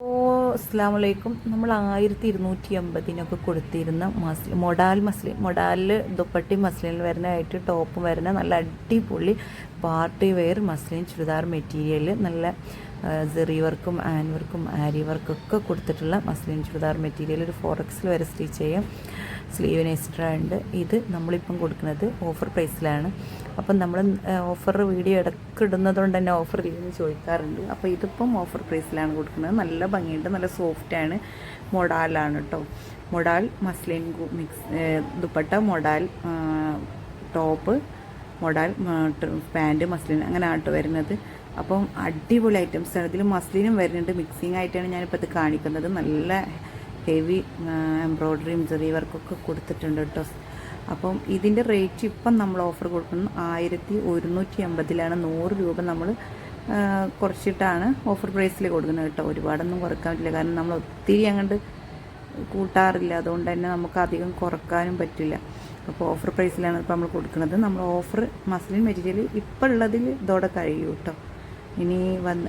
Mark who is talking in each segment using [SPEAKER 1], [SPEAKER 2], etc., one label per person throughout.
[SPEAKER 1] ഓ അസ്സാം വലൈക്കും നമ്മൾ ആയിരത്തി ഇരുന്നൂറ്റി അമ്പതിനൊക്കെ കൊടുത്തിരുന്ന മസ്ലി മൊഡാൽ മസ്ലി മൊഡാലിൽ ദുപ്പട്ടി മസ്ലിനിൽ വരുന്നതായിട്ട് ടോപ്പും വരുന്ന നല്ല അടിപൊളി party wear muslin churidar material നല്ല സെറി വർക്കും ആൻ വർക്കും ആരി വർക്കൊക്കെ കൊടുത്തിട്ടുള്ള മസ്ലിൻ ചുരിദാർ മെറ്റീരിയൽ ഒരു ഫോറക്സിൽ വരെ സ്റ്റിച്ച് ചെയ്യാം. സ്ലീവിന് എക്സ്ട്രാ ഉണ്ട്. ഇത് നമ്മളിപ്പം കൊടുക്കുന്നത് ഓഫർ പ്രൈസിലാണ് അപ്പം നമ്മൾ ഓഫർ വീഡിയോ ഇടയ്ക്ക് ഇടുന്നതുകൊണ്ട് തന്നെ ഓഫർ ഇല്ലെന്ന് ചോദിക്കാറുണ്ട്. അപ്പോൾ ഇതിപ്പം ഓഫർ പ്രൈസിലാണ് കൊടുക്കുന്നത്. നല്ല ഭംഗിയുണ്ട്. നല്ല സോഫ്റ്റാണ് മൊഡാലാണ് കേട്ടോ modal muslin mix dupatta modal top modal pant muslin അങ്ങനെ ആട്ടോ വരുന്നത്. അപ്പം അടിപൊളി ഐറ്റംസ് ആണ്. ഇതിൽ മസ്ലിനും വരുന്നുണ്ട്. മിക്സിംഗ് ആയിട്ടാണ് ഞാനിപ്പോൾ ഇത് കാണിക്കുന്നത്. നല്ല ഹെവി എംബ്രോയ്ഡറിയും ചെറിയ വർക്കൊക്കെ കൊടുത്തിട്ടുണ്ട് കേട്ടോ. അപ്പം ഇതിന്റെ റേറ്റ് ഇപ്പം നമ്മൾ ഓഫർ കൊടുക്കുന്നത് ആയിരത്തി ഒരുന്നൂറ്റി എൺപതിലാണ് നൂറ് രൂപ നമ്മൾ കുറച്ചിട്ടാണ് ഓഫർ പ്രൈസിൽ കൊടുക്കുന്നത് കേട്ടോ. ഒരുപാടൊന്നും കുറയ്ക്കാൻ പറ്റില്ല കാരണം നമ്മൾ ഒത്തിരി അങ്ങോട്ട് കൂട്ടാറില്ല. അതുകൊണ്ട് തന്നെ നമുക്ക് അധികം കുറക്കാനും പറ്റില്ല. അപ്പോൾ ഓഫർ പ്രൈസിലാണ് ഇപ്പോൾ നമ്മൾ കൊടുക്കുന്നത്. നമ്മൾ ഓഫർ മസ്ലിൻ മെറ്റീരിയൽ ഇപ്പോൾ ഉള്ളതിൽ ഇതോടെ കഴിയും കേട്ടോ. ഇനി വന്ന്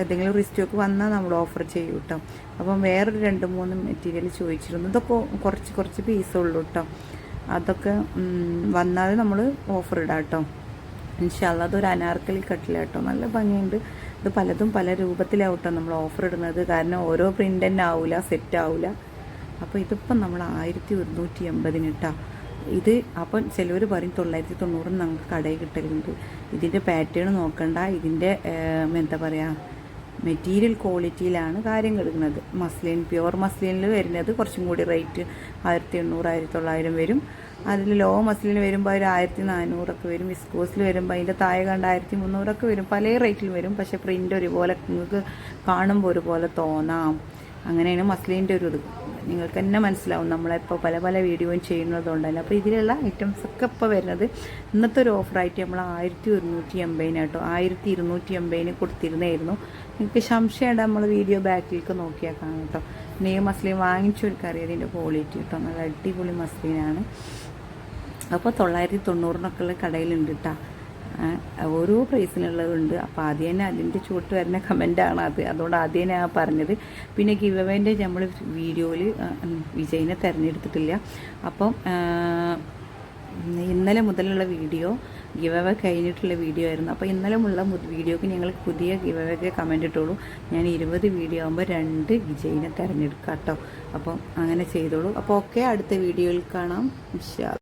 [SPEAKER 1] ഏതെങ്കിലും റിസ്റ്റോക്ക് വന്നാൽ നമ്മൾ ഓഫർ ചെയ്യും കേട്ടോ അപ്പം വേറൊരു രണ്ട് മൂന്ന് മെറ്റീരിയൽ ചോദിച്ചിരുന്നു. ഇതൊക്കെ കുറച്ച് കുറച്ച് പീസുള്ളൂ കേട്ടോ അതൊക്കെ വന്നാൽ നമ്മൾ ഓഫർ ഇടാം കേട്ടോ ഇൻഷാല്ല അതൊരു അനാർക്കലി കട്ടില കേട്ടോ നല്ല ഭംഗിയുണ്ട്. ഇത് പലതും പല രൂപത്തിലാവട്ടോ നമ്മൾ ഓഫർ ഇടുന്നത്. കാരണം ഓരോ പ്രിന്റ് തന്നെ ആവില്ല സെറ്റ് ആവില്ല അപ്പോൾ ഇതിപ്പം നമ്മൾ ആയിരത്തി ഒരുന്നൂറ്റി എൺപതിന് ഇട്ടാ ഇത് അപ്പം ചിലവർ പറയും തൊള്ളായിരത്തി തൊണ്ണൂറിന് നമുക്ക് കടയിൽ കിട്ടലുണ്ട്. ഇതിന്റെ പാറ്റേൺ നോക്കണ്ട. ഇതിന്റെ എന്താ പറയുക മെറ്റീരിയൽ ക്വാളിറ്റിയിലാണ് കാര്യം കിടക്കുന്നത് മസ്ലിൻ പ്യുവർ മസ്ലിനിൽ വരുന്നത് കുറച്ചും കൂടി റേറ്റ് ആയിരത്തി എണ്ണൂറ് ആയിരത്തി തൊള്ളായിരം വരും. അതിൽ ലോ മസ്ലിന് വരുമ്പോൾ ഒരു ആയിരത്തി നാനൂറൊക്കെ വരും. വിസ്കോസിൽ വരുമ്പോൾ അതിന്റെ താഴെ കണ്ട ആയിരത്തി മുന്നൂറൊക്കെ വരും. പല റേറ്റിൽ വരും. പക്ഷേ പ്രിന്റ് ഒരുപോലെ നിങ്ങൾക്ക് കാണുമ്പോൾ ഒരുപോലെ തോന്നാം. അങ്ങനെയാണ് മസ്ലിന്റെ ഒരു ഇത്. നിങ്ങൾക്ക് തന്നെ മനസ്സിലാവും നമ്മളിപ്പോൾ പല പല വീഡിയോയും ചെയ്യുന്നതുകൊണ്ട് തന്നെ അപ്പോൾ ഇതിലുള്ള ഐറ്റംസ് ഒക്കെ ഇപ്പോൾ വരുന്നത് ഇന്നത്തെ ഒരു ഓഫറായിട്ട് നമ്മൾ ആയിരത്തി ഒരുന്നൂറ്റി എൺപതിന് കേട്ടോ ആയിരത്തി ഇരുന്നൂറ്റി എൺപതിന് കൊടുത്തിരുന്നായിരുന്നു നിങ്ങൾക്ക് സംശയമുണ്ട് നമ്മൾ വീഡിയോ ബാക്കിലേക്ക് നോക്കിയാൽ കാണാം കേട്ടോ. നെയ് മസ്ലിൻ വാങ്ങിച്ചവർക്കറിയാം ഇതിന്റെ ക്വാളിറ്റി കേട്ടോ. നല്ല അടിപൊളി മസ്ലിനാണ്. അപ്പോൾ തൊള്ളായിരത്തി തൊണ്ണൂറിനൊക്കെ ഉള്ള കടയിലുണ്ട് കേട്ടോ ഓരോ പ്രൈസിനുള്ളതുണ്ട്. അപ്പോൾ ആദ്യം തന്നെ അതിന്റെ ചുവട്ട് വരുന്ന കമന്റാണ് അത്. അതുകൊണ്ട് ആദ്യം തന്നെ ആ പറഞ്ഞത്. പിന്നെ ഗിവ് നമ്മൾ വീഡിയോയിൽ വിജയിനെ തിരഞ്ഞെടുത്തിട്ടില്ല. അപ്പം ഇന്നലെ മുതലുള്ള വീഡിയോ ഗിവ് അവ കഴിഞ്ഞിട്ടുള്ള വീഡിയോ ആയിരുന്നു. അപ്പോൾ ഇന്നലെ ഉള്ള വീഡിയോക്ക് ഞങ്ങൾ പുതിയ ഗിവ് കമന്റ് ഇട്ടോളൂ. ഞാൻ ഇരുപത് വീഡിയോ ആകുമ്പോൾ രണ്ട് വിജയിനെ തിരഞ്ഞെടുക്കാം കേട്ടോ. അപ്പം അങ്ങനെ ചെയ്തോളൂ. അപ്പോൾ ഓക്കെ അടുത്ത വീഡിയോയിൽ കാണാം. ഇൻഷാ